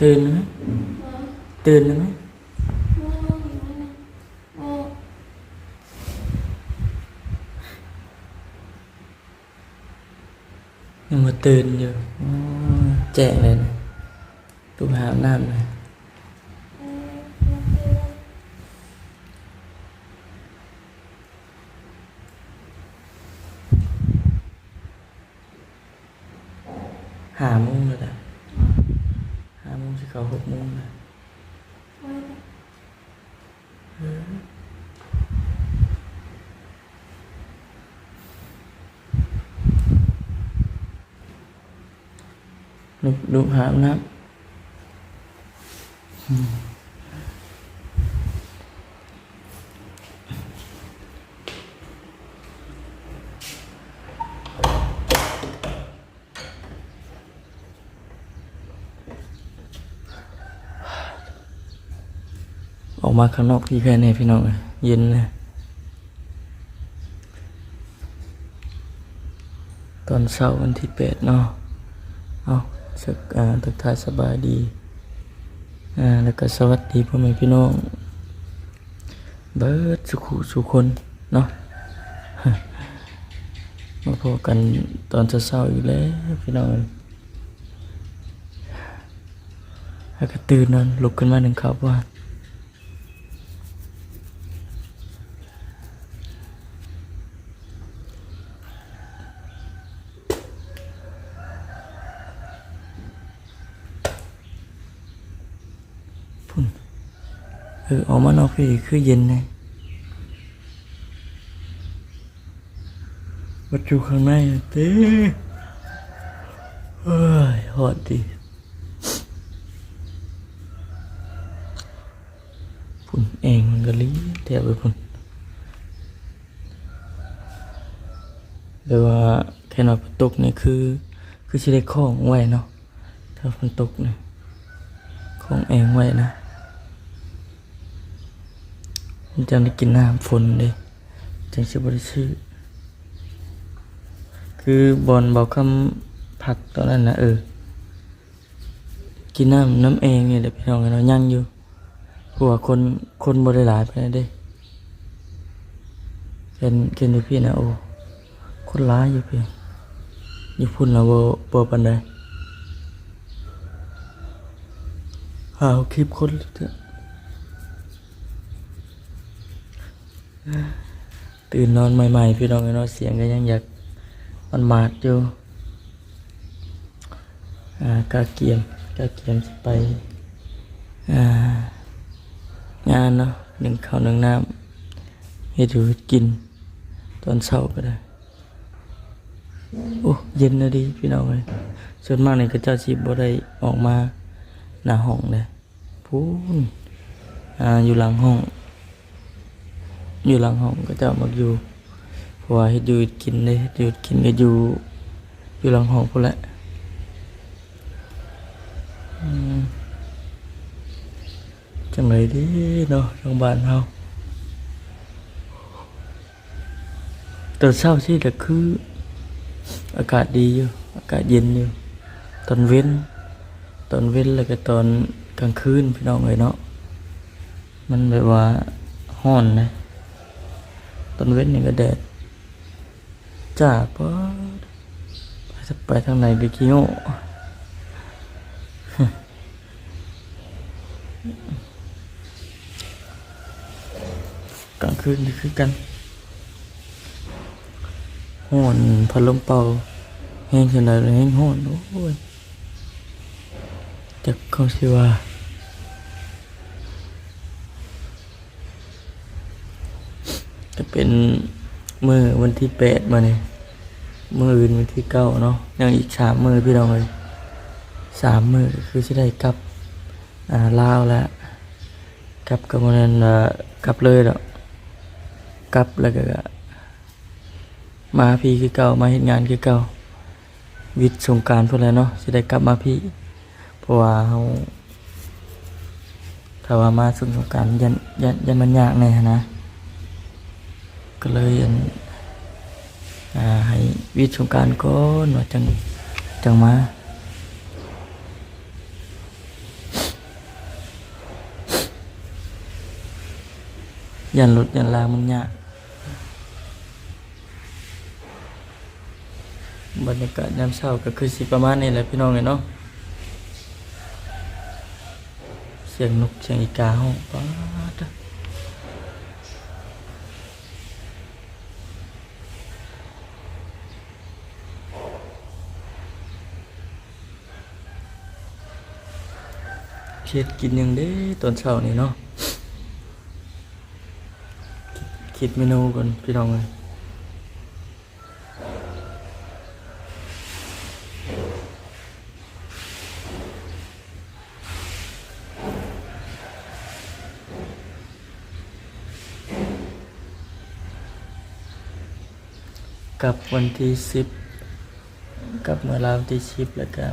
ตื่นแล้วไหมตื่นแล้วไหมยังมาตื่นอยู่อ๋อแจ้งเลยนะตู้หาบน้ำเลยหาโมงเลยนะ หาโมงสิเขา มาข้างนอกพี่แค่นี้พี่น้องเยเย็นเลยตอนเช้าวันที่แปดเนาะเอาสักอ่าทักทายสบายดีอ่าแล้วก็สวัสดีพ่อแม่พี่น้อง เบิดสุขุสุคนเนาะมาพบกันตอนเช้าๆอีกแล้วพี่น้องแล้วก็ตื่นนอนลุกขึ้นมาหนึ่งครับว่า ออออกมานอกพี่คือเย็นเลยวัดอยู่ข้างในเต้เฮ้ยหอดดีพุ่นเองมันก็ลีแถวไปพุ่นแต่ว่าแค่นอนฝนตกนี่คือ คือสิได้ข้องไว้เนาะถ้าฝนตกเนี่ยของเองไว้นะมัน จะได้กินน้ำฝนเลยจังสิบริชื่อ คือบอลบอกคำผักตอนนั้นนะเออ กินน้ำน้ำเองเนี่ยเดี๋ยวพี่น้องกันเนาะยั่งอยู่เพราะว่าคนคนบริหลายไปเลยเด้เห็นเห็นอยู่พี่นะโอ้คนร้ายอยู่พี่อยู่พุ่นนะโบโบปันใดหาคลิปคนเถอะ ตื่นนอนใหม่ๆ พี่น้องไอ้เนาะเสียงก็ยังอยากมันมาดอยู่อ่ากาเกียมกาเกียมจะไปอ่างานเนาะหนึ่งข้าวหนึ่งน้ำให้ดูกิน ตอนเช้าก็ได้โอ้เย็นนะดีพี่น้องเลยส่วนมากเนี่ยก็เจ้าชีบ่ได้ออกมาหน้าห้องเลยพูนอ่าอยู่หลังห้อง อยู่หลังห้องก็เจ้ามักอยู่เพราะว่าเฮ็ดอยู่กินเลยเฮ็ดอยู่กินก็อยู่อยู่หลังห้องพุ่นแหละจังไรดีเนาะทางบ้านเฮาตอนเช้าสิแต่คือ อากาศดีอยู่อากาศเย็นอยู่ตอนเว้น ตอนเว้นแล้วก็ตอนกลางคืนพี่น้องเลยเนาะมันแบบว่าห้อนนะ ตอนเว้นนี่ก็แดดจ้าปะไปสักไปทางไหนก็ขี้โง่กลางคืนคือกันห้อนพัดลมเป่าแห้งขนาดแห้งห้อนโอ้ยจักเขาสิว่า จะเป็นมือวันที่แปดมาเนี่ยมืออื่นวันที่เก้าเนาะยังอีกสามมือพี่น้องเลยสามมือคือจะได้กลับอ่าลาวแล้วกลับกับมันนั้นกลับเลยแล้วกลับแล้วก็มาพี่คือเก่ามาเห็นงานคือเก่าวิทย์สงการพวกแล้วเนาะจะได้กลับมาพี่เพราะว่าเขาถ้าว่ามาสงสงการยันยันยันมันยากแน่นะ ก็เลยอันให้วิทย์สงการก็หนวอจังจังมายันหลุดยันลางมันยากบรรยากาศยามเช้าก็คือสิประมาณนี้แหละพี่น้องเนาะเสียงนกเสียงอีกาห้องป้า เฮ็ดกินยังเด้ตอนเช้านี่เนาะคิดเมนูก่อนพี่น้องเลยกับวันที่สิบกับเมื่อราวที่สิบแล้วก็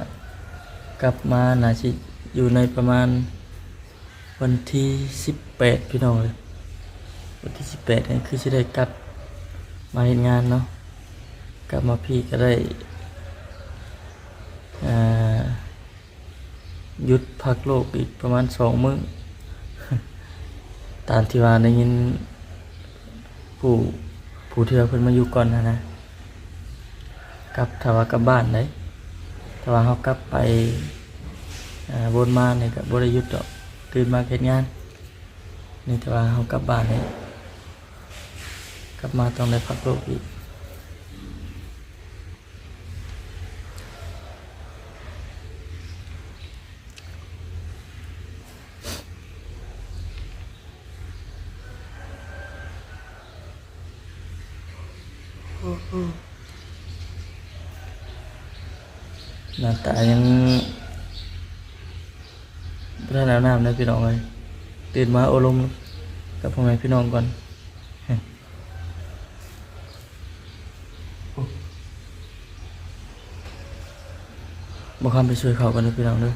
กลับมานาจะ อยู่ในประมาณวันที่สิบแปดพี่น้องเลยวันที่สิบแปดนี่คือจะได้กลับมาเห็นงานเนาะกลับมาพี่ก็ได้หยุดพักโลกอีกประมาณสองมื้อตามที่ว่าได้ยินผู้ผู้เทือเพิ่นมาอยู่ก่อนนะนะกลับถ้าว่ากลับบ้านได้แต่ว่าเขากลับไป บนมาเนี่ยกับบริยุทธ์ดอกตื่นมาเฮ็ดงาน นี่แต่ว่าเขากลับบ้านเนี่ยกลับมาต้องได้พักโลกอีกหน้าตายัง พระนาวน้ำนะพี่น้องเลยตื่นมาโอลมกับพ่อแม่พี่น้องก่อนบอกคำไปช่วยเขากันนะพี่น้องเด้วย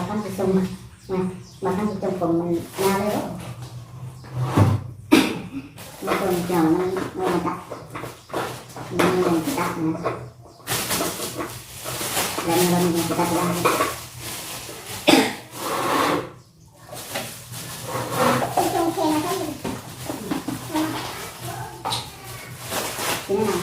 บเริ่มต้นนะครับมีมีคอมเมนต์อะไรมาเราท่านจะจมมาเราท่านจะจมผมมันยาวเลยเหรอมาจมเกี่ยวมันไม่มาตัดมันไม่มาตัดนะแล้วมันไม่มาตัดได้ทีนี้นะ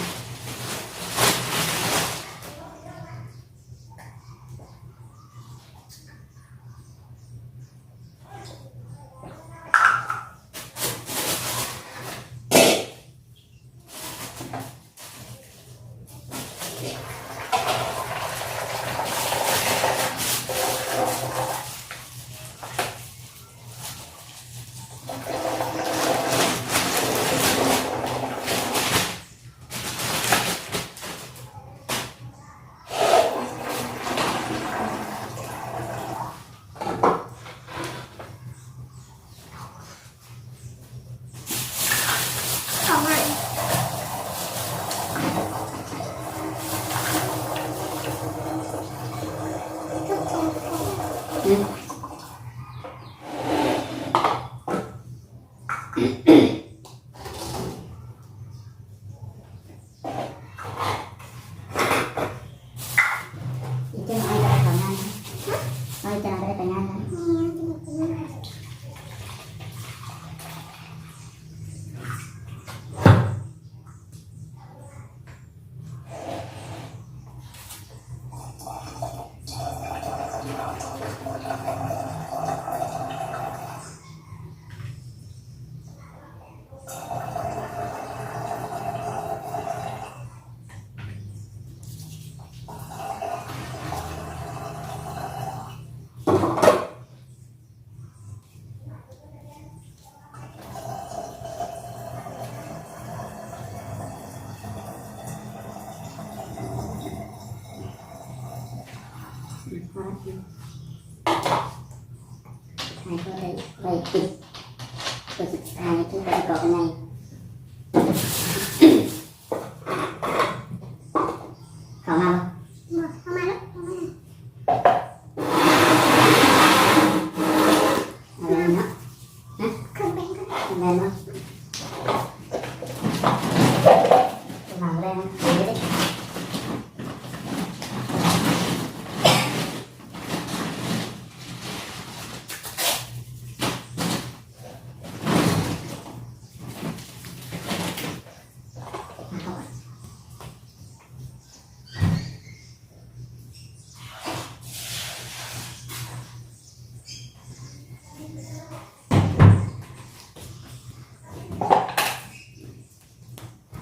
พ มา ถ่ายก็ได้ไปติดก็จะถ่ายที่ไปเกาะในเข้ามาบ่ เข้ามาแล้วเข้ามา อะไรเนาะ ขึ้นไปขึ้นไป อะไรเนาะจะมาอะไรนะเดี๋ยวได้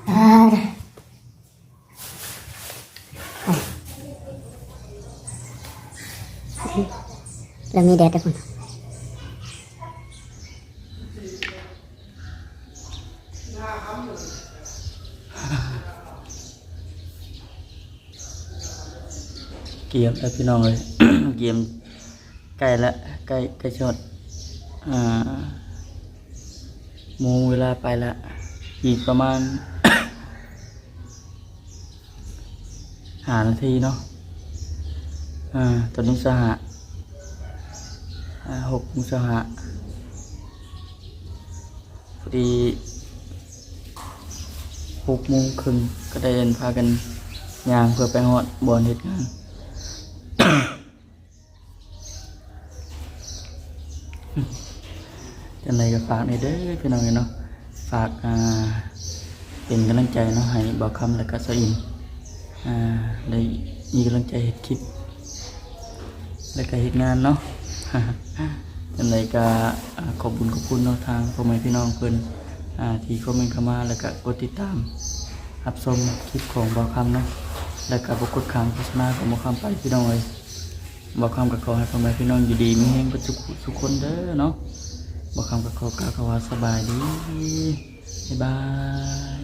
อ่า เรามีแดดทุกคนเกียมแล้วพี่น้องเลย เกียมใกล้ละใกล้ใกล้ชดอ่าโมงเวลาไปละอีกประมาณหานาทีเนาะอ่าตอนนี้สหะ หกโมงสหะพอดีหกโมงครึ่งก็ได้เดินพากันย่างเพื่อไปหอดบอลเหตุงานจังไรก็ฝากในเด้อพี่น้องเนาะฝากอ่าเป็นกำลังใจเนาะให้บอกคำและก็สอินอ่าได้มีกำลังใจเห็ดคลิปและก็เห็ดงานเนาะ จังไรก็ขอบุญขอบคุณเนาะทางพ่อแม่พี่น้องเพิ่นอที่คอมเมนต์เข้ามาแล้วก็กดติดตามรับชมคลิปของบอกคำเนาะแล้วก็บกดขังโฆษณาของบอกคำไปพี่น้องเลยบอกคำกับขอให้พ่อแม่พี่น้องอยู่ดีมีแห่งประจุทุกคนเด้อเนาะบอกคำกับขอกล่าวคำว่าสบายดีบ๊ายบาย